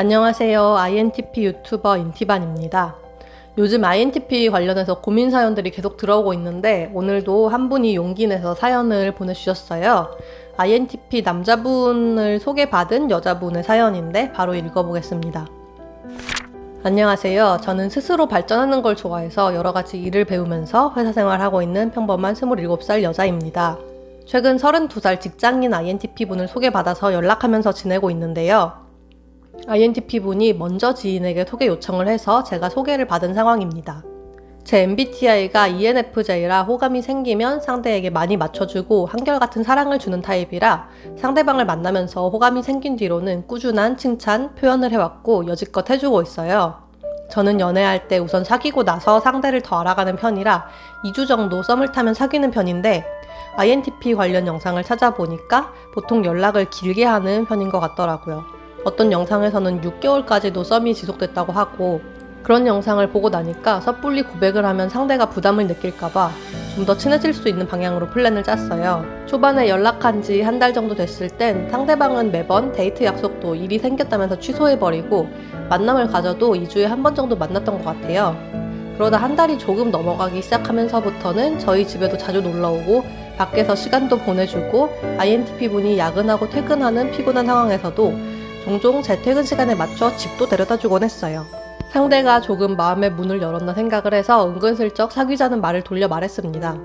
안녕하세요. INTP 유튜버 인티반입니다. 요즘 INTP 관련해서 고민 사연들이 계속 들어오고 있는데 오늘도 한 분이 용기 내서 사연을 보내주셨어요. INTP 남자분을 소개받은 여자분의 사연인데 바로 읽어보겠습니다. 안녕하세요. 저는 스스로 발전하는 걸 좋아해서 여러 가지 일을 배우면서 회사 생활하고 있는 평범한 27살 여자입니다. 최근 32살 직장인 INTP 분을 소개받아서 연락하면서 지내고 있는데요. INTP 분이 먼저 지인에게 소개 요청을 해서 제가 소개를 받은 상황입니다. 제 MBTI가 ENFJ라 호감이 생기면 상대에게 많이 맞춰주고 한결같은 사랑을 주는 타입이라 상대방을 만나면서 호감이 생긴 뒤로는 꾸준한 칭찬, 표현을 해왔고 여지껏 해주고 있어요. 저는 연애할 때 우선 사귀고 나서 상대를 더 알아가는 편이라 2주 정도 썸을 타면 사귀는 편인데 INTP 관련 영상을 찾아보니까 보통 연락을 길게 하는 편인 것 같더라고요. 어떤 영상에서는 6개월까지도 썸이 지속됐다고 하고 그런 영상을 보고 나니까 섣불리 고백을 하면 상대가 부담을 느낄까봐 좀 더 친해질 수 있는 방향으로 플랜을 짰어요. 초반에 연락한 지 한 달 정도 됐을 땐 상대방은 매번 데이트 약속도 일이 생겼다면서 취소해버리고 만남을 가져도 2주에 한 번 정도 만났던 것 같아요. 그러다 한 달이 조금 넘어가기 시작하면서부터는 저희 집에도 자주 놀러오고 밖에서 시간도 보내주고 INTP 분이 야근하고 퇴근하는 피곤한 상황에서도 종종 제 퇴근 시간에 맞춰 집도 데려다 주곤 했어요. 상대가 조금 마음의 문을 열었나 생각을 해서 은근슬쩍 사귀자는 말을 돌려 말했습니다.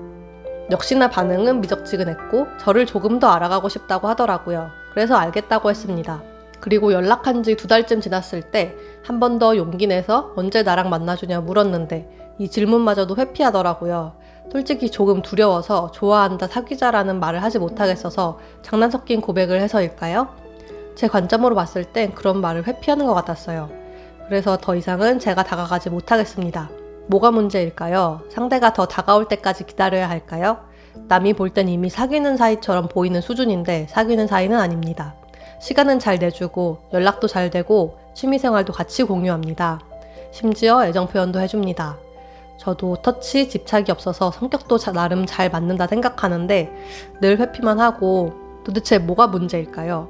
역시나 반응은 미적지근했고 저를 조금 더 알아가고 싶다고 하더라고요. 그래서 알겠다고 했습니다. 그리고 연락한 지 두 달쯤 지났을 때 한 번 더 용기 내서 언제 나랑 만나주냐 물었는데 이 질문마저도 회피하더라고요. 솔직히 조금 두려워서 좋아한다 사귀자라는 말을 하지 못하겠어서 장난 섞인 고백을 해서일까요? 제 관점으로 봤을 땐 그런 말을 회피하는 것 같았어요. 그래서 더 이상은 제가 다가가지 못하겠습니다. 뭐가 문제일까요? 상대가 더 다가올 때까지 기다려야 할까요? 남이 볼 땐 이미 사귀는 사이처럼 보이는 수준인데 사귀는 사이는 아닙니다. 시간은 잘 내주고 연락도 잘 되고 취미생활도 같이 공유합니다. 심지어 애정 표현도 해줍니다. 저도 터치 집착이 없어서 성격도 자- 나름 잘 맞는다 생각하는데 늘 회피만 하고 도대체 뭐가 문제일까요?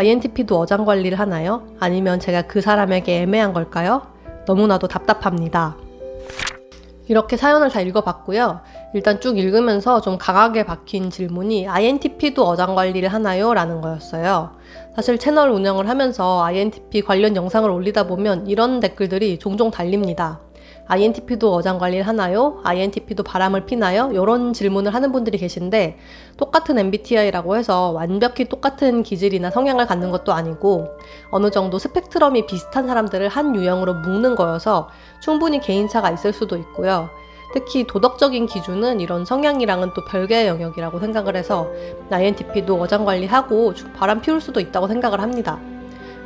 INTP도 어장 관리를 하나요? 아니면 제가 그 사람에게 애매한 걸까요? 너무나도 답답합니다. 이렇게 사연을 다 읽어봤고요. 일단 쭉 읽으면서 좀 강하게 박힌 질문이 INTP도 어장 관리를 하나요? 라는 거였어요. 사실 채널 운영을 하면서 INTP 관련 영상을 올리다 보면 이런 댓글들이 종종 달립니다. INTP도 어장 관리를 하나요? INTP도 바람을 피나요? 이런 질문을 하는 분들이 계신데 똑같은 MBTI라고 해서 완벽히 똑같은 기질이나 성향을 갖는 것도 아니고 어느 정도 스펙트럼이 비슷한 사람들을 한 유형으로 묶는 거여서 충분히 개인차가 있을 수도 있고요. 특히 도덕적인 기준은 이런 성향이랑은 또 별개의 영역이라고 생각을 해서 INTP도 어장 관리하고 바람 피울 수도 있다고 생각을 합니다.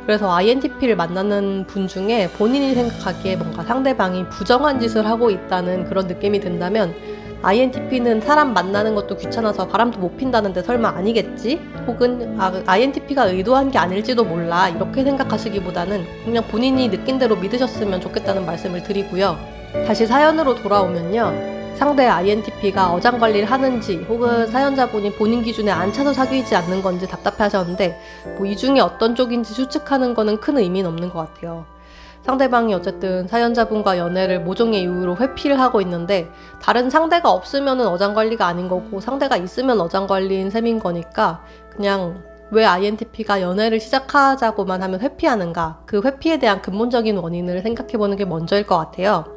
그래서 INTP를 만나는 분 중에 본인이 생각하기에 뭔가 상대방이 부정한 짓을 하고 있다는 그런 느낌이 든다면 INTP는 사람 만나는 것도 귀찮아서 바람도 못 핀다는데 설마 아니겠지? 혹은 아, INTP가 의도한 게 아닐지도 몰라 이렇게 생각하시기보다는 그냥 본인이 느낀 대로 믿으셨으면 좋겠다는 말씀을 드리고요. 다시 사연으로 돌아오면요. 상대 INTP가 어장 관리를 하는지 혹은 사연자분이 본인 기준에 안 차서 사귀지 않는 건지 답답해 하셨는데 뭐 이 중에 어떤 쪽인지 추측하는 거는 큰 의미는 없는 것 같아요. 상대방이 어쨌든 사연자분과 연애를 모종의 이유로 회피를 하고 있는데 다른 상대가 없으면은 어장 관리가 아닌 거고 상대가 있으면 어장 관리인 셈인 거니까 그냥 왜 INTP가 연애를 시작하자고만 하면 회피하는가 그 회피에 대한 근본적인 원인을 생각해 보는 게 먼저일 것 같아요.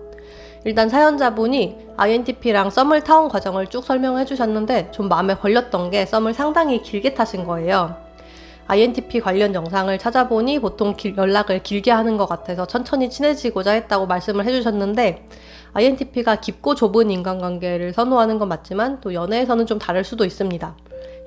일단 사연자분이 INTP랑 썸을 타온 과정을 쭉 설명해 주셨는데 좀 마음에 걸렸던 게 썸을 상당히 길게 타신 거예요. INTP 관련 영상을 찾아보니 보통 길- 연락을 길게 하는 것 같아서 천천히 친해지고자 했다고 말씀을 해주셨는데 INTP가 깊고 좁은 인간관계를 선호하는 건 맞지만 또 연애에서는 좀 다를 수도 있습니다.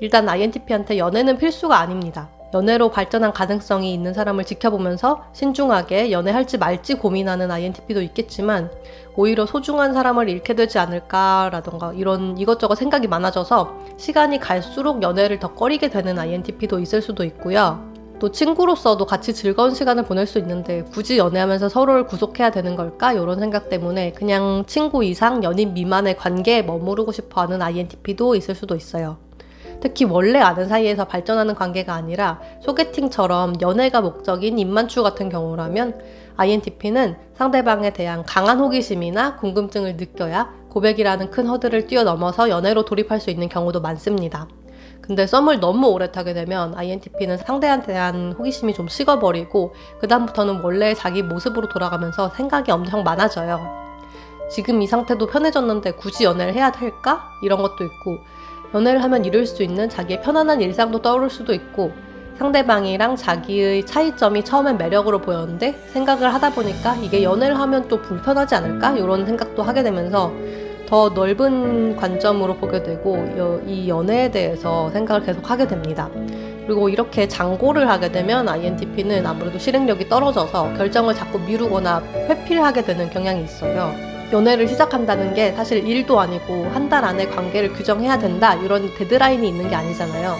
일단 INTP한테 연애는 필수가 아닙니다. 연애로 발전한 가능성이 있는 사람을 지켜보면서 신중하게 연애할지 말지 고민하는 INTP도 있겠지만 오히려 소중한 사람을 잃게 되지 않을까라던가 이런 이것저것 생각이 많아져서 시간이 갈수록 연애를 더 꺼리게 되는 INTP도 있을 수도 있고요. 또 친구로서도 같이 즐거운 시간을 보낼 수 있는데 굳이 연애하면서 서로를 구속해야 되는 걸까? 이런 생각 때문에 그냥 친구 이상 연인 미만의 관계에 머무르고 싶어 하는 INTP도 있을 수도 있어요. 특히 원래 아는 사이에서 발전하는 관계가 아니라 소개팅처럼 연애가 목적인 입만추 같은 경우라면 INTP는 상대방에 대한 강한 호기심이나 궁금증을 느껴야 고백이라는 큰 허들을 뛰어넘어서 연애로 돌입할 수 있는 경우도 많습니다. 근데 썸을 너무 오래 타게 되면 INTP는 상대한테 대한 호기심이 좀 식어버리고 그다음부터는 원래 자기 모습으로 돌아가면서 생각이 엄청 많아져요. 지금 이 상태도 편해졌는데 굳이 연애를 해야 될까? 이런 것도 있고 연애를 하면 이룰 수 있는 자기의 편안한 일상도 떠오를 수도 있고 상대방이랑 자기의 차이점이 처음엔 매력으로 보였는데 생각을 하다 보니까 이게 연애를 하면 또 불편하지 않을까? 이런 생각도 하게 되면서 더 넓은 관점으로 보게 되고 이 연애에 대해서 생각을 계속 하게 됩니다. 그리고 이렇게 장고를 하게 되면 INTP는 아무래도 실행력이 떨어져서 결정을 자꾸 미루거나 회피를 하게 되는 경향이 있어요. 연애를 시작한다는 게 사실 일도 아니고 한 달 안에 관계를 규정해야 된다 이런 데드라인이 있는 게 아니잖아요.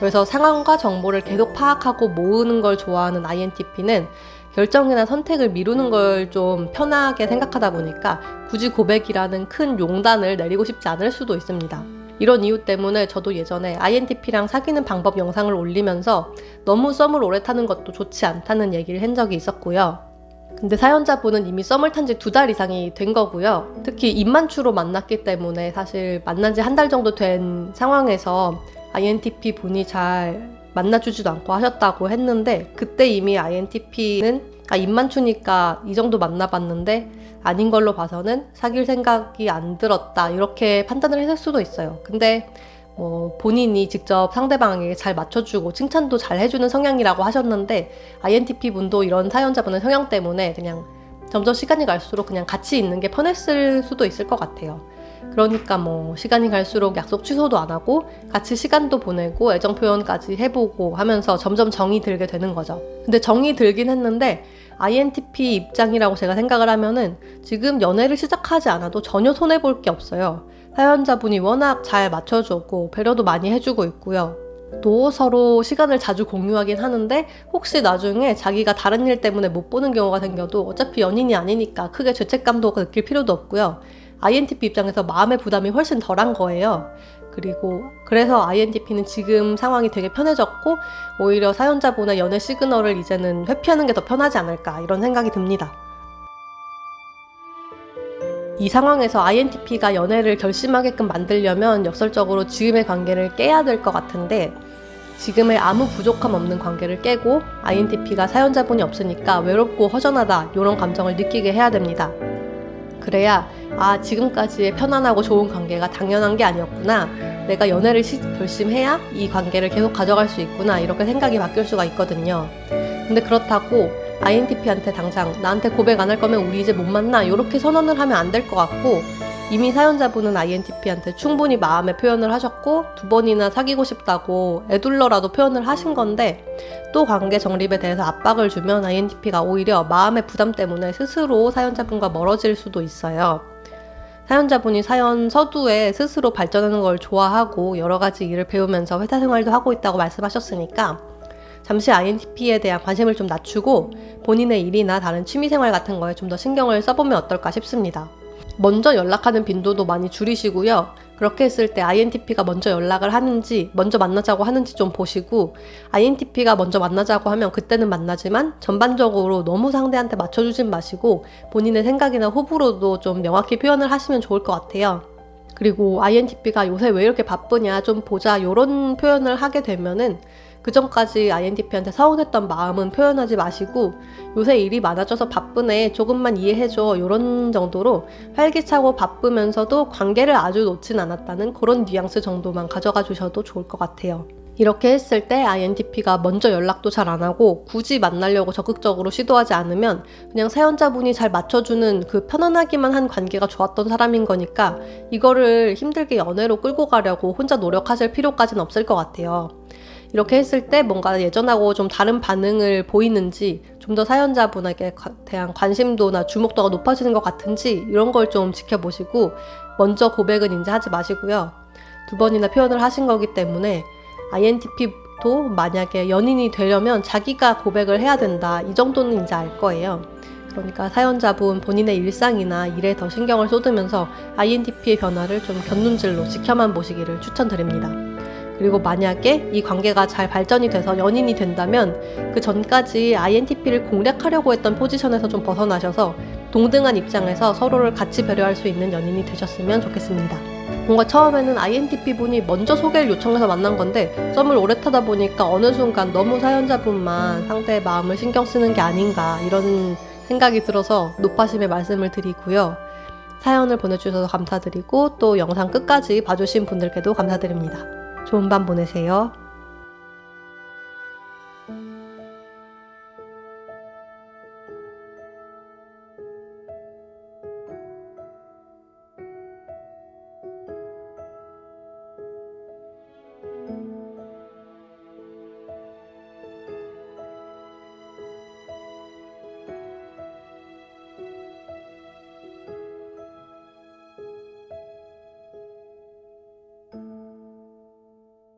그래서 상황과 정보를 계속 파악하고 모으는 걸 좋아하는 INTP는 결정이나 선택을 미루는 걸 좀 편하게 생각하다 보니까 굳이 고백이라는 큰 용단을 내리고 싶지 않을 수도 있습니다. 이런 이유 때문에 저도 예전에 INTP랑 사귀는 방법 영상을 올리면서 너무 썸을 오래 타는 것도 좋지 않다는 얘기를 한 적이 있었고요. 근데 사연자분은 이미 썸을 탄 지 두 달 이상이 된 거고요. 특히 입만추로 만났기 때문에 사실 만난 지 한 달 정도 된 상황에서 INTP 분이 잘 만나주지도 않고 하셨다고 했는데 그때 이미 INTP는 아 입만추니까 이 정도 만나봤는데 아닌 걸로 봐서는 사귈 생각이 안 들었다 이렇게 판단을 했을 수도 있어요. 근데 뭐 본인이 직접 상대방에게 잘 맞춰주고 칭찬도 잘 해주는 성향이라고 하셨는데 INTP 분도 이런 사연자분의 성향 때문에 그냥 점점 시간이 갈수록 그냥 같이 있는 게 편했을 수도 있을 것 같아요. 그러니까 뭐 시간이 갈수록 약속 취소도 안 하고 같이 시간도 보내고 애정 표현까지 해보고 하면서 점점 정이 들게 되는 거죠. 근데 정이 들긴 했는데 INTP 입장이라고 제가 생각을 하면은 지금 연애를 시작하지 않아도 전혀 손해볼 게 없어요. 사연자분이 워낙 잘 맞춰주고 배려도 많이 해주고 있고요. 또 서로 시간을 자주 공유하긴 하는데 혹시 나중에 자기가 다른 일 때문에 못 보는 경우가 생겨도 어차피 연인이 아니니까 크게 죄책감도 느낄 필요도 없고요. INTP 입장에서 마음의 부담이 훨씬 덜한 거예요. 그리고 그래서 INTP는 지금 상황이 되게 편해졌고 오히려 사연자분의 연애 시그널을 이제는 회피하는 게 더 편하지 않을까 이런 생각이 듭니다. 이 상황에서 INTP가 연애를 결심하게끔 만들려면 역설적으로 지금의 관계를 깨야 될 것 같은데 지금의 아무 부족함 없는 관계를 깨고 INTP가 사연자분이 없으니까 외롭고 허전하다 이런 감정을 느끼게 해야 됩니다. 그래야 아 지금까지의 편안하고 좋은 관계가 당연한 게 아니었구나 내가 연애를 시, 결심해야 이 관계를 계속 가져갈 수 있구나 이렇게 생각이 바뀔 수가 있거든요. 근데 그렇다고 INTP한테 당장 나한테 고백 안 할 거면 우리 이제 못 만나 이렇게 선언을 하면 안 될 것 같고 이미 사연자분은 INTP한테 충분히 마음의 표현을 하셨고 두 번이나 사귀고 싶다고 애둘러라도 표현을 하신 건데 또 관계 정립에 대해서 압박을 주면 INTP가 오히려 마음의 부담 때문에 스스로 사연자분과 멀어질 수도 있어요. 사연자분이 사연 서두에 스스로 발전하는 걸 좋아하고 여러 가지 일을 배우면서 회사 생활도 하고 있다고 말씀하셨으니까 잠시 INTP에 대한 관심을 좀 낮추고 본인의 일이나 다른 취미생활 같은 거에 좀 더 신경을 써보면 어떨까 싶습니다. 먼저 연락하는 빈도도 많이 줄이시고요. 그렇게 했을 때 INTP가 먼저 연락을 하는지, 먼저 만나자고 하는지 좀 보시고, INTP가 먼저 만나자고 하면 그때는 만나지만 전반적으로 너무 상대한테 맞춰주진 마시고 본인의 생각이나 호불호도 좀 명확히 표현을 하시면 좋을 것 같아요. 그리고 INTP가 요새 왜 이렇게 바쁘냐 좀 보자 이런 표현을 하게 되면은 그 전까지 INTP한테 서운했던 마음은 표현하지 마시고 요새 일이 많아져서 바쁘네 조금만 이해해줘 이런 정도로 활기차고 바쁘면서도 관계를 아주 놓진 않았다는 그런 뉘앙스 정도만 가져가 주셔도 좋을 것 같아요. 이렇게 했을 때 INTP가 먼저 연락도 잘 안 하고 굳이 만나려고 적극적으로 시도하지 않으면 그냥 사연자분이 잘 맞춰주는 그 편안하기만 한 관계가 좋았던 사람인 거니까 이거를 힘들게 연애로 끌고 가려고 혼자 노력하실 필요까지는 없을 것 같아요. 이렇게 했을 때 뭔가 예전하고 좀 다른 반응을 보이는지 좀 더 사연자분에게 대한 관심도나 주목도가 높아지는 것 같은지 이런 걸 좀 지켜보시고 먼저 고백은 이제 하지 마시고요. 두 번이나 표현을 하신 거기 때문에 INTP도 만약에 연인이 되려면 자기가 고백을 해야 된다. 이 정도는 이제 알 거예요. 그러니까 사연자분 본인의 일상이나 일에 더 신경을 쏟으면서 INTP의 변화를 좀 곁눈질로 지켜만 보시기를 추천드립니다. 그리고 만약에 이 관계가 잘 발전이 돼서 연인이 된다면 그 전까지 INTP를 공략하려고 했던 포지션에서 좀 벗어나셔서 동등한 입장에서 서로를 같이 배려할 수 있는 연인이 되셨으면 좋겠습니다. 뭔가 처음에는 INTP 분이 먼저 소개를 요청해서 만난 건데 썸을 오래 타다 보니까 어느 순간 너무 사연자분만 상대의 마음을 신경 쓰는 게 아닌가 이런 생각이 들어서 높아심의 말씀을 드리고요. 사연을 보내주셔서 감사드리고 또 영상 끝까지 봐주신 분들께도 감사드립니다. 좋은 밤 보내세요.